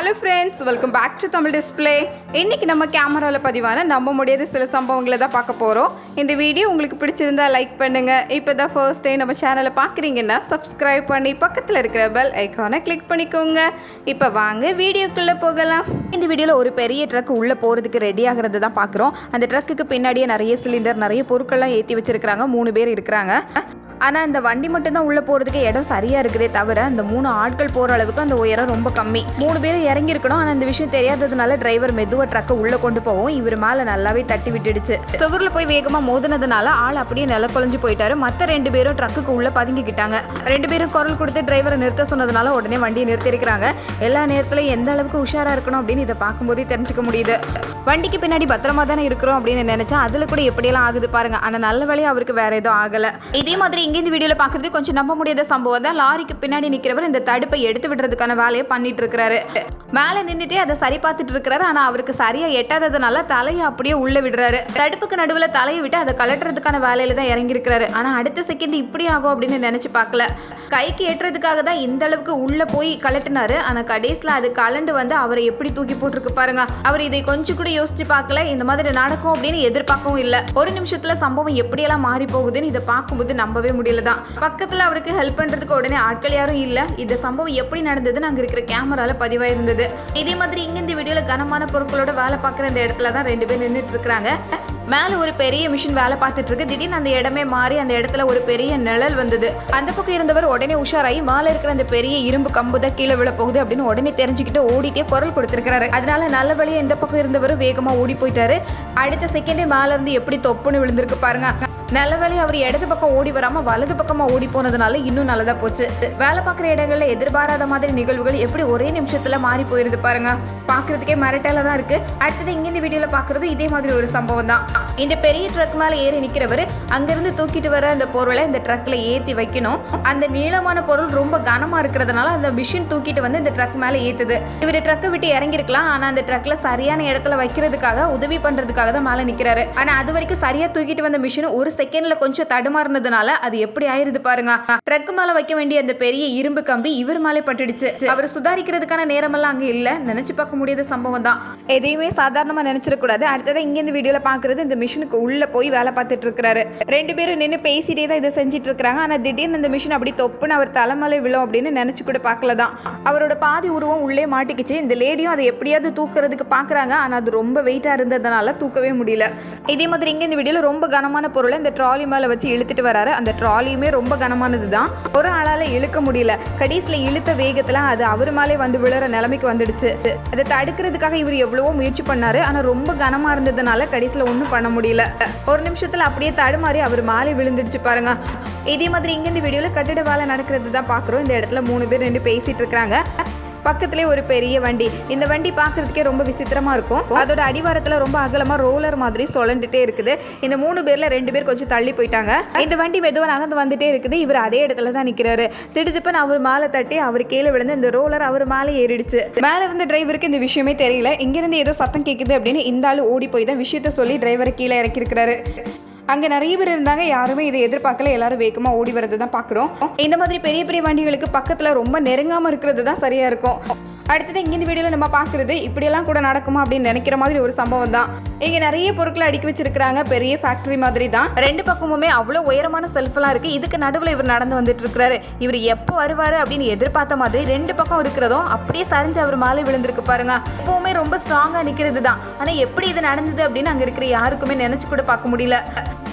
Hello friends welcome back to Tamil display இன்னைக்கு நம்ம கேமராவில் பதிவான நம்ப முடியாத சில சம்பவங்களை தான் பார்க்க போகிறோம் இந்த வீடியோ உங்களுக்கு பிடிச்சிருந்தா லைக் பண்ணுங்கள் இப்போ தான் ஃபர்ஸ்ட் டைம் நம்ம சேனலை பார்க்குறீங்கன்னா சப்ஸ்கிரைப் பண்ணி பக்கத்தில் இருக்கிற பெல் ஐக்கானை கிளிக் பண்ணிக்கோங்க. இப்போ வாங்க வீடியோக்குள்ளே போகலாம். இந்த வீடியோவில் ஒரு பெரிய ட்ரக் உள்ளே போகிறதுக்கு ரெடி ஆகிறது தான் பார்க்குறோம். அந்த ட்ரக்குக்கு பின்னாடியே நிறைய சிலிண்டர் நிறைய பொருட்கள்லாம் ஏற்றி வச்சுருக்கிறாங்க. மூணு பேர் இருக்கிறாங்க. ஆனால் இந்த வண்டி மட்டும்தான் உள்ளே போகிறதுக்கு இடம் சரியாக இருக்குதே தவிர அந்த மூணு ஆட்கள் போகிற அளவுக்கு அந்த உயரம் ரொம்ப கம்மி. மூணு பேர் இறங்கியிருக்கணும். ஆனால் இந்த விஷயம் தெரியாததுனால டிரைவர் மெதுவாக ட்ரக்கை உள்ளே கொண்டு போகும் இவர் மேலே நல்லாவே தட்டி விட்டுடுச்சு. சுவரில் போய் வேகமாக மோதினதுனால ஆள் அப்படியே நில குழஞ்சு போயிட்டாரு. மற்ற ரெண்டு பேரும் ட்ரக்குக்கு உள்ளே பதுங்கிக்கிட்டாங்க. ரெண்டு பேரும் குரல் கொடுத்து டிரைவரை நிறுத்த சொன்னதுனால உடனே வண்டியை நிறுத்திருக்கிறாங்க எல்லா நேரத்துலையும் எந்த அளவுக்கு உஷாராக இருக்கணும் அப்படின்னு இதை பார்க்கும்போதே தெரிஞ்சுக்க முடியுது. வண்டிக்கு பின்னாடி பத்திரமா தானே இருக்கிறோம் அப்படின்னு நினைச்சா அதுல கூட எப்படியெல்லாம் ஆகுது பாருங்க. ஆனா நல்ல வேலையை அவருக்கு வேற எதுவும் ஆகல. இதே மாதிரி இங்க இந்த வீடியோவில் பார்க்குறது கொஞ்சம் நம்ப முடியாத சம்பவம் தான். லாரிக்கு பின்னாடி நிற்கிறவர் இந்த தடுப்பை எடுத்து விடுறதுக்கான வேலையை பண்ணிட்டு இருக்கிறாரு. மேலே நின்றுட்டே அதை சரி பார்த்துட்டு இருக்கிறாரு. ஆனால் அவருக்கு சரியாக எட்டாததுனால தலையை அப்படியே உள்ளே விடுறாரு. தடுப்புக்கு நடுவில் தலையை விட்டு அதை கலட்டுறதுக்கான வேலையில தான் இறங்கியிருக்கிறாரு. ஆனால் அடுத்த செகண்ட் இப்படி ஆகும் அப்படின்னு நினச்சி பார்க்கல. கைக்கு ஏற்றதுக்காக தான் இந்த அளவுக்கு உள்ள போய் கலட்டினாரு. ஆனா கடைசியில் அது கலண்டு வந்து அவரை எப்படி தூக்கி போட்டிருக்கு பாருங்க. அவர் இதை கொஞ்சம் கூட யோசிச்சு பார்க்கல. இந்த மாதிரி நடக்கும் அப்படின்னு எதிர்பார்க்கவும் இல்லை. ஒரு நிமிஷத்துல சம்பவம் எப்படியெல்லாம் மாறி போகுதுன்னு இதை பார்க்கும்போது நம்பவே முடியல தான். பக்கத்துல அவருக்கு ஹெல்ப் பண்றதுக்கு உடனே ஆட்கள் யாரும் இல்ல. இந்த சம்பவம் எப்படி நடந்ததுன்னு அங்க இருக்கிற கேமரால பதிவாயிருந்தது. இதே மாதிரி இங்க இந்த வீடியோல கனமான பொருட்களோட வேலை பார்க்குற இந்த இடத்துல தான் ரெண்டு பேர் நின்றுட்டு இருக்கிறாங்க. மேலே ஒரு பெரிய மிஷின் வேலை பார்த்துட்டு இருக்கு. திடீர்னு அந்த இடமே மாறி அந்த இடத்துல ஒரு பெரிய நிழல் வந்தது. அந்த பக்கம் இருந்தவர் உடனே உஷாராகி மேலே இருக்கிற அந்த பெரிய இரும்பு கம்பு தான் கீழே விழ போகுது அப்படின்னு உடனே தெரிஞ்சுக்கிட்டு ஓடிட்டே குரல் கொடுத்துருக்காரு அதனால நல்ல வழியா இந்த பக்கம் இருந்தவர் வேகமா ஓடி போயிட்டாரு. அடுத்த செகண்டே மேல இருந்து எப்படி தொப்புன்னு விழுந்திருக்கு பாருங்க. நல்ல வேலையை அவர் இடது பக்கம் ஓடி வராம வலது பக்கமா ஓடி போனதுனால இன்னும் நல்லதா போச்சு. வேலை பார்க்குற இடங்கள்ல எதிர்பாராத மாதிரி நிகழ்வுகள் எப்படி ஒரே நிமிஷத்துல மாறி போயிருது பாருங்க. பார்க்கிறதுக்கே மிரட்டால தான் இருக்கு. அடுத்தது இங்கிருந்து வீடியோவில் வீடியோல இதே மாதிரி ஒரு சம்பவம் தான். இந்த பெரிய ட்ரக் மேலே ஏறி நிற்கிறவர் அங்கேருந்து தூக்கிட்டு வர அந்த பொருளை இந்த ட்ரக்கில் ஏற்றி வைக்கணும். அந்த நீளமான பொருள் ரொம்ப கனமாக இருக்கிறதுனால அந்த மிஷின் தூக்கிட்டு வந்து இந்த ட்ரக் மேலே ஏற்றுது இவர் ட்ரக்கை விட்டு இறங்கிருக்கலாம் ஆனால் அந்த ட்ரக்கில் சரியான இடத்துல வைக்கிறதுக்காக உதவி பண்ணுறதுக்காக தான் மேலே நிற்கிறாரு ஆனால் அது வரைக்கும் சரியாக தூக்கிட்டு வந்த மிஷின் ஒரு செகண்டில் கொஞ்சம் தடுமாறினதுனால அது எப்படி ஆயிருது பாருங்க. ட்ரக் மேலே வைக்க வேண்டிய அந்த பெரிய இரும்பு கம்பி இவர் மேலே பட்டுடுச்சு. அவர் சுதாரிக்கிறதுக்கான நேரமெல்லாம் அங்கே இல்லை. நினச்சி பார்க்க முடியாத சம்பவம் தான். எதையுமே சாதாரணமாக நினச்சிடக்கூடாது. அடுத்ததான் இங்கேருந்து இந்த பார்க்குறது இந்த இந்த மிஷினுக்கு உள்ளே போய் வேலை பார்த்துட்டு இருக்கிறாரு. ரெண்டு பேரும் நின்று பேசிட்டே தான் இதை செஞ்சுட்டு இருக்கிறாங்க. ஆனால் திடீர்னு இந்த மிஷின் அப்படி தொப்புன்னு அவர் தலைமலை விழும் அப்படின்னு நினச்சி கூட பார்க்கல தான். அவரோட பாதி உருவம் உள்ளே மாட்டிக்கிச்சு. இந்த லேடியும் அதை எப்படியாவது தூக்குறதுக்கு பார்க்குறாங்க. ஆனால் அது ரொம்ப வெயிட்டாக இருந்ததுனால தூக்கவே முடியல. இதே மாதிரி இங்கே இந்த வீடியோவில் ரொம்ப கனமான பொருளை இந்த ட்ராலி மேலே வச்சு இழுத்துட்டு வராரு. அந்த ட்ராலியுமே ரொம்ப கனமானது தான். ஒரு ஆளால் இழுக்க முடியல. கடைசியில் இழுத்த வேகத்தில் அது அவர் மேலே வந்து விழுற நிலைமைக்கு வந்துடுச்சு. அதை தடுக்கிறதுக்காக இவர் எவ்வளவோ முயற்சி பண்ணாரு. ஆனால் ரொம்ப கனமாக இருந்ததுனால கடைசியில் ஒன்றும் பண்ண முடியல. ஒரு நிமிஷத்துல அப்படியே தடுமாறி அவர் மாலை விழுந்துடுச்சு பாருங்க. இதே மாதிரி இங்க இந்த வீடியோல கட்டிட வேலை நடக்கிறது தான் பாக்குறோம். இந்த இடத்துல மூணு பேர் ரெண்டு பேசிட்டு இருக்காங்க பக்கத்துலேயே ஒரு பெரிய வண்டி. இந்த வண்டி பார்க்கறதுக்கே ரொம்ப விசித்திரமா இருக்கும். அதோட அடிவாரத்துல ரொம்ப அகலமா ரோலர் மாதிரி சுழண்டுட்டே இருக்குது. இந்த மூணு பேர்ல ரெண்டு பேர் கொஞ்சம் தள்ளி போயிட்டாங்க. இந்த வண்டி மெதுவா நகர்ந்து வந்துட்டே இருக்குது. இவர் அதே இடத்துல தான் நிக்கிறாரு. திடுதிப்புன்னு அவர் மேலே தட்டி அவர் கீழே விழுந்து இந்த ரோலர் அவர் மேலே ஏறிடுச்சு. மேல இருந்த டிரைவருக்கு இந்த விஷயமே தெரியல. இங்கேருந்து ஏதோ சத்தம் கேட்குது அப்படின்னு இந்த ஆளு ஓடி போய் தான் விஷயத்த சொல்லி டிரைவரை கீழே இறக்கியிருக்கிறாரு. அங்கே நிறைய பேர் இருந்தாங்க. யாருமே இதை எதிர்பார்க்கல. எல்லாரும் வேகமாக ஓடி வரது தான் பார்க்குறோம். இந்த மாதிரி பெரிய பெரிய வண்டிகளுக்கு பக்கத்தில் ரொம்ப நெருங்காமல் இருக்கிறது தான் சரியாக இருக்கும். அடுத்தது இங்கே இந்த வீடியோவில் நம்ம பார்க்குறது இப்படியெல்லாம் கூட நடக்குமா அப்படின்னு நினைக்கிற மாதிரி ஒரு சம்பவம் தான். இங்கே நிறைய பொருட்களை அடுக்கி வச்சிருக்கிறாங்க. பெரிய ஃபேக்ட்ரி மாதிரி தான். ரெண்டு பக்கமுமே அவ்வளோ உயரமான செல்ஃபெல்லாம் இருக்குது இதுக்கு நடுவில் இவர் நடந்து வந்துட்டு இருக்கிறாரு. இவர் எப்போ வருவார் அப்படின்னு எதிர்பார்த்த மாதிரி ரெண்டு பக்கம் இருக்கிறதும் அப்படியே சரிஞ்சு அவர் மாலை விழுந்திருக்கு பாருங்க. எப்பவுமே ரொம்ப ஸ்ட்ராங்காக நிற்கிறது தான் ஆனால் எப்படி இது நடந்தது அப்படின்னு அங்கே இருக்கிற யாருக்குமே நினச்சி கூட பார்க்க முடியல.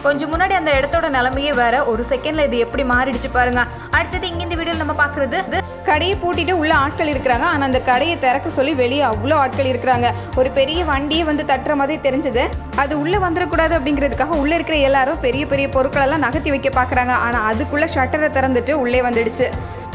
கொஞ்சம் முன்னாடி அந்த இடத்தோட நிலைமையே வேற. ஒரு செகண்ட்ல இது எப்படி மாறிடுச்சு பாருங்க. அடுத்தது இங்க இந்த வீடியோ நம்ம பாக்குறது இது கடையை பூட்டிட்டு உள்ள ஆட்கள் இருக்கிறாங்க. ஆனா அந்த கடையை திறக்க சொல்லி வெளியே அவ்வளோ ஆட்கள் இருக்கிறாங்க. ஒரு பெரிய வண்டியை வந்து தட்டுற மாதிரி தெரிஞ்சது. அது உள்ள வந்துடக்கூடாது அப்படிங்கிறதுக்காக உள்ள இருக்கிற எல்லாரும் பெரிய பெரிய பொருட்களெல்லாம் நகர்த்தி வைக்க பாக்குறாங்க. ஆனா அதுக்குள்ள ஷட்டரை திறந்துட்டு உள்ளே வந்துடுச்சு.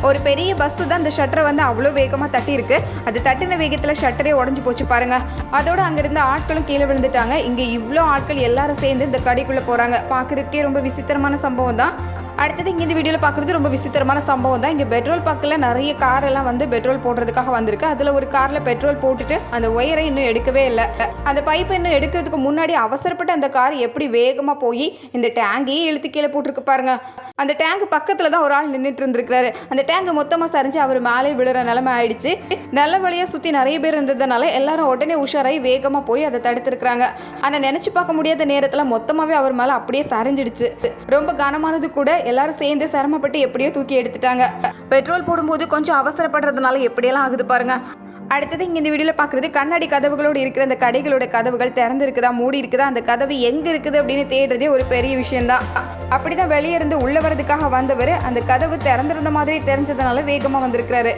ஒரு பெரிய பஸ் தான் அந்த ஷட்டரை வந்து அவ்வளோ வேகமாக தட்டியிருக்கு. அது தட்டின வேகத்தில் ஷட்டரே உடஞ்சி போச்சு பாருங்க. அதோட அங்கிருந்த ஆட்களும் கீழே விழுந்துட்டாங்க. இங்கே இவ்வளோ ஆட்கள் எல்லாரும் சேர்ந்து இந்த கடைக்குள்ளே போகிறாங்க பார்க்குறதுக்கே ரொம்ப விசித்திரமான சம்பவம் தான். அடுத்தது இங்கே இந்த வீடியோவில் பார்க்குறது ரொம்ப விசித்திரமான சம்பவம் தான். இங்கே பெட்ரோல் பக்கில் நிறைய கார் எல்லாம் வந்து பெட்ரோல் போடுறதுக்காக வந்திருக்கு. அதில் ஒரு காரில் பெட்ரோல் போட்டுட்டு அந்த ஒயரை இன்னும் எடுக்கவே இல்லை. அந்த பைப்பை இன்னும் எடுக்கிறதுக்கு முன்னாடி அவசரப்பட்டு அந்த கார் எப்படி வேகமாக போய் இந்த டேங்கையே இழுத்து கீழே போட்டிருக்கு பாருங்கள் அந்த டேங்க் பக்கத்தில் தான் ஒரு ஆள் நின்றுட்டு இருந்திருக்கிறாரு அந்த டேங்க் மொத்தமாக சரிஞ்சு அவர் மேலே விழுற நிலைமை ஆயிடுச்சு. நல்ல வழியாக சுற்றி நிறைய பேர் இருந்ததுனால எல்லாரும் உடனே உஷாராகி வேகமாக போய் அதை தடுத்துருக்குறாங்க. ஆனால் நினச்சி பார்க்க முடியாத நேரத்தில் மொத்தமாகவே அவர் மேலே அப்படியே சரிஞ்சிடுச்சு. ரொம்ப கனமானது கூட எல்லாரும் சேர்ந்து சிரமப்பட்டு எப்படியோ தூக்கி எடுத்துட்டாங்க. பெட்ரோல் போடும்போது கொஞ்சம் அவசரப்படுறதுனால எப்படியெல்லாம் ஆகுது பாருங்க. அடுத்தது இங்கே இந்த வீடியோவில் பார்க்குறது கண்ணாடி கதவுகளோடு இருக்கிற அந்த கடைகளோட கதவுகள் திறந்து இருக்குதா மூடி இருக்குதா அந்த கதவு எங்கே இருக்குது அப்படின்னு தேடுறதே ஒரு பெரிய விஷயம்தான். அப்படி தான் வெளியே இருந்து உள்ளே வரதுக்காக வந்தவர் அந்த கதவு திறந்திருந்த மாதிரி தெரிஞ்சதுனால வேகமாக வந்திருக்கிறாரு.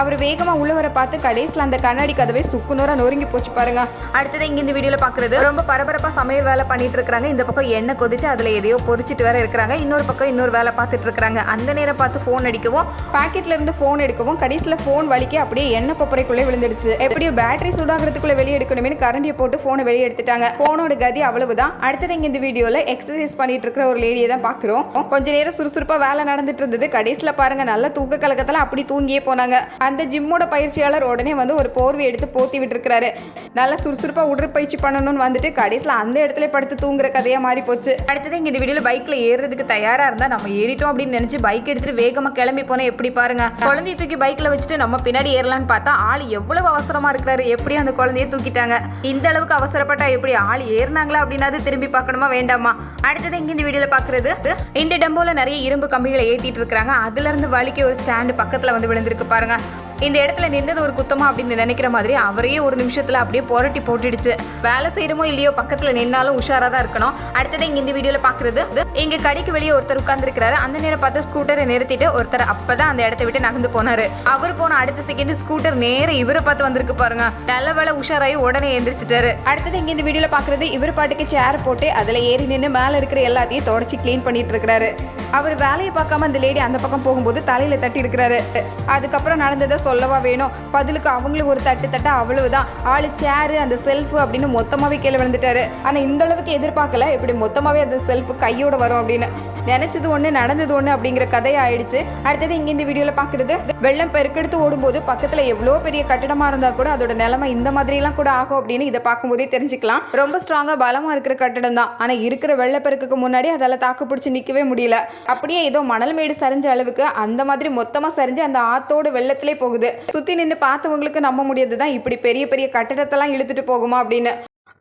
அவர் வேகமாக உள்ள வர பார்த்து கடைசியில் அந்த கண்ணாடி கதவை சுக்குநூறாக நொறுங்கி போச்சு பாருங்க. அடுத்தது இங்கே இந்த வீடியோவில் பார்க்குறது ரொம்ப பரபரப்பாக சமையல் வேலை பண்ணிட்டு இருக்காங்க இந்த பக்கம் எண்ணெய் கொதிச்சு அதில் எதையோ பொரிச்சிட்டு வேற இருக்கிறாங்க. இன்னொரு பக்கம் இன்னொரு வேலை பார்த்துட்டு இருக்கிறாங்க. அந்த நேரம் பார்த்து ஃபோன் அடிக்கவும் பாக்கெட்ல இருந்து ஃபோன் எடுக்கவும் கடைசியில் ஃபோன் வலிக்க அப்படியே எண்ணெய் கொப்பரைக்குள்ளே விழுந்துடுச்சு எப்படியோ பேட்டரி சூடாகிறதுக்குள்ள வெளியே எடுக்கணுமே கரண்டியை போட்டு ஃபோனை வெளியே எடுத்துட்டாங்க. ஃபோனோட கதி அவ்வளவுதான். அடுத்தது இங்க இந்த வீடியோவில் எக்ஸசைஸ் பண்ணிட்டு இருக்கிற ஒரு லேடியை தான் பார்க்குறோம். கொஞ்ச நேரம் சுறுசுறுப்பாக வேலை நடந்துட்டு இருந்தது. கடைசியில பாருங்க நல்ல தூக்க கலக்கத்துல அப்படி தூங்கியே போனாங்க. அந்த ஜிம்மோட பயிற்சியாளர் உடனே வந்து ஒரு போர்வை எடுத்து போத்தி விட்டுருக்காரு நல்லா சுறுசுறுப்பாக உடற்பயிற்சி பண்ணணும்னு வந்துட்டு கடைசியில் அந்த இடத்துல படுத்து தூங்குற கதையாக மாறி போச்சு. அடுத்தது இங்க இந்த வீடியோவில் பைக்கில் ஏறுறதுக்கு தயாராக இருந்தால் நம்ம ஏறிட்டோம் அப்படின்னு நினச்சி பைக் எடுத்துட்டு வேகமாக கிளம்பி போனால் எப்படி பாருங்க? குழந்தைய தூக்கி பைக்கில் வச்சுட்டு நம்ம பின்னாடி ஏறலான்னு பார்த்தா ஆள் எவ்வளவு அவசரமா இருக்கிறாரு? எப்படி அந்த குழந்தைய தூக்கிட்டாங்க. இந்த அளவுக்கு அவசரப்பட்டா எப்படி ஆள் ஏறினாங்களா அப்படின்னாது திரும்பி பார்க்கணுமா வேண்டாமா? அடுத்தது இங்க இந்த வீடியோல பாக்குறது? இந்த டெம்போல நிறைய இரும்பு கம்பிகளை ஏத்திட்டு இருக்காங்க அதுல இருந்து வலிக்கு ஒரு ஸ்டாண்டு பக்கத்துல வந்து விழுந்திருக்கு பாருங்க. இந்த இடத்துல நின்றது ஒரு குத்தமா அப்படின்னு நினைக்கிற மாதிரி அவரையே ஒரு நிமிஷத்துல அப்படியே புரட்டி போட்டுடுச்சு. வேலை செய்யறமோ இல்லையோ பக்கத்துல நின்னாலும் உஷாரா தான் இருக்கணும். அடுத்தது இங்க இந்த வீடியோல பாக்குறது? இங்க கடைக்கு வெளியே ஒருத்தர் உட்கார்ந்துருக்காரு அந்த நேரம் பார்த்து ஸ்கூட்டரை நிறுத்திட்டு ஒருத்தர் அப்பதான் அந்த இடத்த விட்டு நகர்ந்து போனாரு. அவர் போன அடுத்த செகண்ட் ஸ்கூட்டர் நேர இவரை பார்த்து வந்திருக்கு பாருங்க. நல்ல வேலை உஷாராயி உடனே எந்திரிச்சிட்டாரு. அடுத்தது இங்க இந்த வீடியோல பாக்குறது இவர் பாட்டுக்கு சேர் போட்டு அதுல ஏறி நின்று மேல இருக்கிற எல்லாத்தையும் தொடச்சி க்ளீன் பண்ணிட்டு இருக்கிறாரு அவர் வேலையை பார்க்காம அந்த லேடி அந்த பக்கம் போகும்போது தலையில தட்டி இருக்கிறாரு. அதுக்கப்புறம் நடந்ததை சொல்லவா வேணும்? பதிலுக்கு அவங்களும் ஒரு தட்டு தட்ட அவ்வளவுதான். ஆளு சேரு அந்த செல்ஃபு அப்படின்னு மொத்தமாவே கீழே விழுந்துட்டாரு. ஆனா இந்த அளவுக்கு எதிர்பார்க்கல. இப்படி மொத்தமாவே அந்த செல்ஃப் கையோட வரும் அப்படின்னு. நினைச்சது ஒண்ணு நடந்தது ஒன்று அப்படிங்கிற கதை ஆயிடுச்சு. அடுத்தது இங்க இந்த வீடியோவில் பாக்குறது வெள்ளம் பெருக்கெடுத்து ஓடும்போது பக்கத்துல எவ்வளோ பெரிய கட்டடமா இருந்தால் கூட அதோட நிலைமை இந்த மாதிரி எல்லாம் கூட ஆகும் அப்படின்னு இதை பார்க்கும்போதே தெரிஞ்சுக்கலாம். ரொம்ப ஸ்ட்ராங்காக பலமா இருக்கிற கட்டடம் தான். ஆனா இருக்கிற வெள்ளப்பெருக்குக்கு முன்னாடி அதால தாக்கு பிடிச்சி நிக்கவே முடியல. அப்படியே ஏதோ மணல் மேடு சரிஞ்ச அளவுக்கு அந்த மாதிரி மொத்தமாக சரிஞ்சு அந்த ஆத்தோட வெள்ளத்திலே போகுது. சுத்தி நின்று பார்த்தவங்களுக்கு நம்ப முடியாது தான் இப்படி பெரிய பெரிய கட்டடத்தெல்லாம் இழுத்துட்டு போகுமா அப்படின்னு.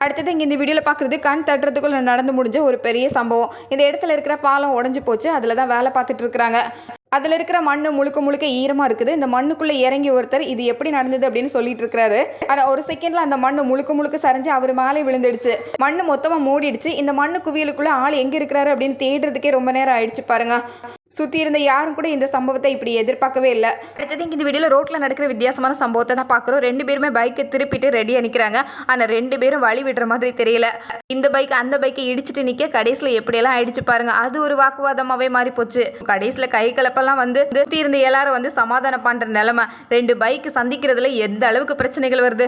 அடுத்தது இங்கே இந்த வீடியோவில் பார்க்குறது கண் தட்டுறதுக்குள்ள நடந்து முடிஞ்ச ஒரு பெரிய சம்பவம். இந்த இடத்துல இருக்கிற பாலம் உடஞ்சி போச்சு. அதில் தான் வேலை பார்த்துட்டு இருக்கிறாங்க. அதில் இருக்கிற மண் முழுக்க முழுக்க ஈரமாக இருக்குது. இந்த மண்ணுக்குள்ளே இறங்கி ஒருத்தர் இது எப்படி நடந்தது அப்படின்னு சொல்லிட்டு இருக்கிறாரு. ஆனால் ஒரு செகண்டில் அந்த மண் முழுக்க முழுக்க சரிஞ்சு அவர் மேலே விழுந்துடுச்சு. மண் மொத்தமாக மூடிடுச்சு. இந்த மண்ணு குவியலுக்குள்ளே ஆள் எங்கே இருக்கிறாரு அப்படின்னு தேடுறதுக்கே ரொம்ப நேரம் ஆயிடுச்சு பாருங்க. சுற்றி இருந்த யாரும் கூட இந்த சம்பவத்தை இப்படி எதிர்பார்க்கவே இல்லை. அடுத்தது இங்கே இந்த வீடியோவில் ரோட்டில் நடக்கிற வித்தியாசமான சம்பவத்தை தான் பார்க்குறோம். ரெண்டு பேருமே பைக்கை திருப்பிட்டு ரெடியாக நிற்கிறாங்க ஆனால் ரெண்டு பேரும் வழி விடுற மாதிரி தெரியல. இந்த பைக் அந்த பைக்கை இடிச்சிட்டு நிற்க கடைசியில் எப்படியெல்லாம் ஆயிடுச்சு பாருங்க. அது ஒரு வாக்குவாதமாகவே மாறி போச்சு. கடைசியில் கை கலப்பெல்லாம் வந்து சுற்றி இருந்த எல்லாரும் வந்து சமாதானம் பண்ணுற நிலமை. ரெண்டு பைக் சந்திக்கிறதுல எந்த அளவுக்கு பிரச்சனைகள் வருது?